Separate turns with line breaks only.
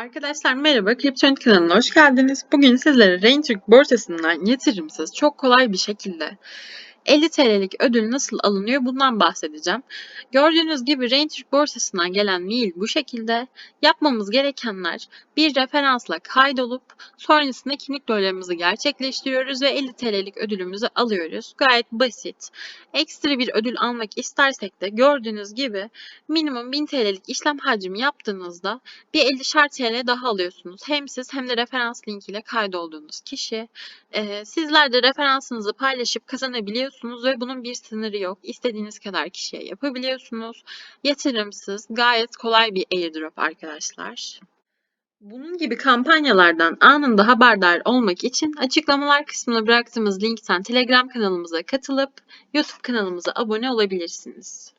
Arkadaşlar merhaba, Kriptonik kanalına hoş geldiniz. Bugün sizlere Raintürk borsasından yatırımsız çok kolay bir şekilde 50 TL'lik ödül nasıl alınıyor bundan bahsedeceğim. Gördüğünüz gibi Raintürk borsasından gelen mail bu şekilde. Yapmamız gerekenler bir referansla kaydolup sonrasında kimlik doğrularımızı gerçekleştiriyoruz ve 50 TL'lik ödülümüzü alıyoruz. Gayet basit. Ekstra bir ödül almak istersek de gördüğünüz gibi minimum 1000 TL'lik işlem hacmi yaptığınızda bir 50'şer TL daha alıyorsunuz. Hem siz hem de referans linkiyle kaydolduğunuz kişi. Ee, sizler de referansınızı paylaşıp kazanabiliyorsunuz ve bunun bir sınırı yok. İstediğiniz kadar kişiye yapabiliyorsunuz. Yatırımsız, gayet kolay bir airdrop arkadaşlar. Bunun gibi kampanyalardan anında haberdar olmak için açıklamalar kısmına bıraktığımız linkten Telegram kanalımıza katılıp YouTube kanalımıza abone olabilirsiniz.